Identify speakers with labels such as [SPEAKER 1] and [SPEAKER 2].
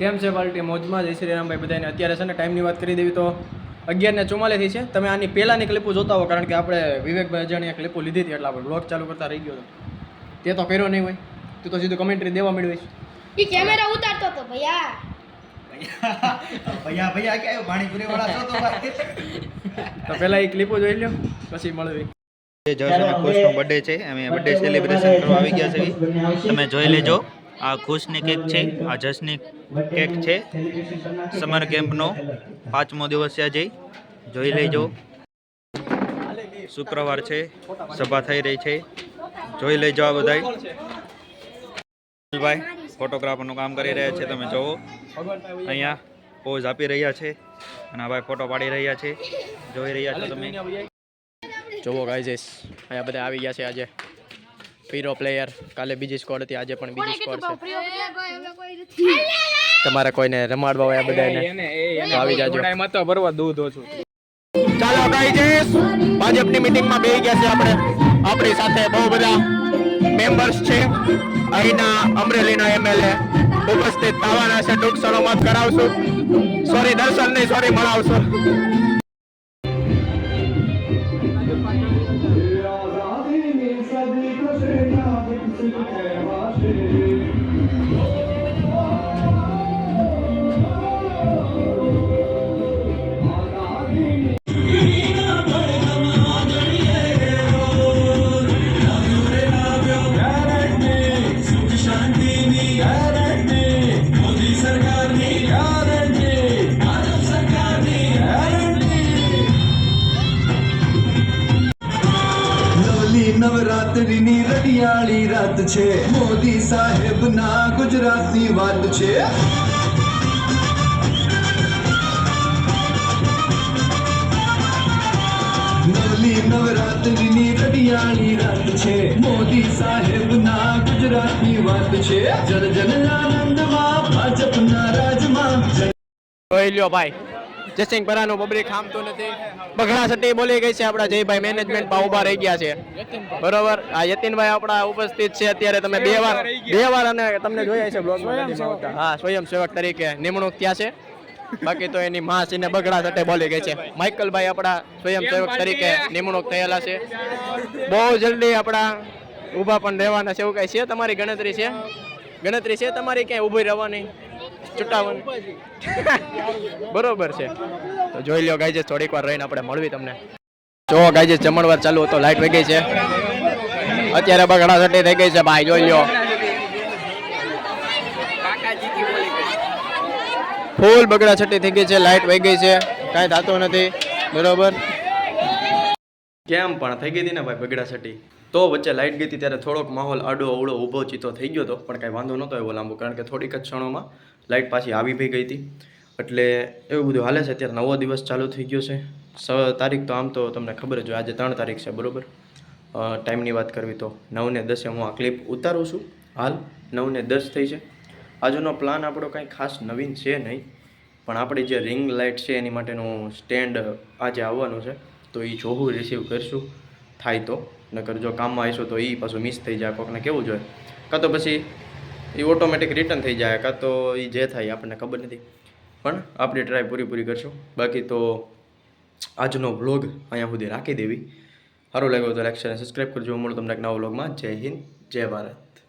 [SPEAKER 1] કેમ છે પાર્ટી? મોજમાં જય શ્રી રામભાઈ બધાને અત્યારે છે ને ટાઈમની વાત કરી દેવી તો અગિયારને ને છે. તમે આની પહેલાંની ક્લિપો જોતા હો કારણ કે આપણે વિવેકભાઈ અજાણીએ ક્લિપો લીધી હતી એટલે આપણે બ્લોગ ચાલુ કરતા રહી ગયો હતો. તે તો કર્યો નહીં હોય. તું તો સીધું કમેન્ટ્રી દેવા મેળવીશ
[SPEAKER 2] એ કેમેરા ઉતારતો હતો ભૈયા.
[SPEAKER 3] ભૈયા ભૈયા ક્યાં પાણીપુરી વાળા છો તો
[SPEAKER 1] તો પહેલાં એ ક્લિપો જોઈ લ્યો પછી મળવી.
[SPEAKER 4] અને ખુશનો બર્થડે છે અમે બર્થડે સેલિબ્રેશન કરવા આવી ગયા છે તમે જોઈ લેજો. આ ખુશની કેક છે, આ જશની કેક છે. સમર કેમ્પનો પાંચમો દિવસ છે આજે. જોઈ લેજો. શુક્રવાર છે, સભા થઈ રહી છે. જોઈ લેજો આ બધાય. ભાઈ ફોટોગ્રાફરનું કામ કરી રહ્યા છે, તમે જોવો. અહીંયા પોઝ આપી રહ્યા છે અને ભાઈ ફોટો પાડી રહ્યા છે. જોઈ રહ્યા છો તમે.
[SPEAKER 1] જોવો ગાઈઝેસ અહીંયા બધા આવી ગયા છે આજે. પીરો પ્લેયર કાલે બીજી સ્કોડ હતી આજે પણ બીજી સ્કોડ છે. તમારે કોઈને રમાડવા હોય આ બધાને આવી જાજો.
[SPEAKER 5] તો ભરવા દૂધ ઓછું
[SPEAKER 1] ચાલો ગાઈઝેસ ભાજપની મીટિંગમાં બેસી ગયા છે આપણે. આપણી સાથે બહુ બધા મેમ્બર્સ છે. અહીંના અમરેલીના એમએલએ ઉપસ્થિત થવાના છે. ટૂંક જ કરાવશું. સોરી દર્શન નહીં સોરી મળાવશું.
[SPEAKER 6] રડિયાળી રાત છે. મોદી સાહેબના ગુજરાતની વાત છે. નવલી રડિયાળી રાત છે. મોદી સાહેબના ગુજરાતની વાત છે. જન જન આનંદમાં, ભાજપના રાજમાં
[SPEAKER 1] જોઈ લ્યો ભાઈ. જસિંગ પરાનું બબરી ખામતું નથી. બગડા સટી બોલી ગઈ છે આપણા જયભાઈ મેનેજમેન્ટમાં ઊભા રહી ગયા છે. બરોબર? આ યતિનભાઈ આપણા ઉપસ્થિત છે. અત્યારે તમે બે વાર બે વાર અને તમને જોયા છે બ્લોગ હા સ્વયંસેવક તરીકે નિમણૂક થયા છે. બાકી તો એની માં છે બગડા સાથે બોલી ગઈ છે. માઇકલભાઈ આપણા સ્વયંસેવક તરીકે નિમણૂક થયેલા છે. બહુ જલ્દી આપણા ઊભા પણ રહેવાના છે એવું કઈ છે તમારી ગણતરી છે? ગણતરી છે તમારી ક્યાંય ઊભી રહેવાની? ચૂંટાવાની બરોબર છે. તો જોઈ લ્યો ગાઈજે થોડીક વાર રહીને આપણે મળવી તમને. જો ગાઈજે જમણવાર ચાલુ હતો લાઈટ વહી ગઈ છે. અત્યારે બગડા સટી થઈ ગઈ છે ભાઈ જોઈ લ્યો. ફૂલ બગડા છટી થઈ ગઈ છે લાઈટ વહી ગઈ છે. કાંઈ થતું નથી. બરોબર. કેમ પણ થઈ ગઈ હતી ને ભાઈ બગડા છટી તો વચ્ચે લાઇટ ગઈ હતી ત્યારે થોડોક માહોલ આડો અવળો ઊભો ચીતો થઈ ગયો હતો, પણ કાંઈ વાંધો નહોતો એવો લાંબો, કારણ કે થોડીક જ ક્ષણોમાં લાઇટ પાછી આવી ભી ગઈ હતી. એટલે એવું બધું હાલે છે, અત્યારે નવો દિવસ ચાલુ થઈ ગયો છે. સ, તારીખ તો આમ તો તમને ખબર જ હોય, આજે ત્રણ તારીખ છે, બરાબર? ટાઈમની વાત કરવી તો નવ ને દસે હું આ ક્લિપ ઉતારું છું. હાલ નવ ને દસ થઈ છે. આજનો પ્લાન આપણો કાંઈ ખાસ નવીન છે નહીં, પણ આપણી જે રિંગ લાઇટ છે, એની માટેનું સ્ટેન્ડ આજે આવવાનું છે, તો એ જોવું રિસીવ કરશું. થાય તો, નકર જો કામમાં આવીશું તો એ પાછું મિસ થઈ જાય કોકને કેવું જોઈએ. કાં તો પછી એ ઓટોમેટિક રિટર્ન થઈ જાય, કાં તો એ જે થાય આપણને ખબર નથી. પણ આપણી ટ્રાય પૂરી પૂરી કરશું. બાકી તો આજનો વ્લોગ અહીંયા સુધી રાખી દેવી. સારું લાગ્યું તો લાઈક શેર સબસ્ક્રાઈબ કરજો. મળું તમને એક નવા વ્લોગમાં જય હિન્દ, જય ભારત.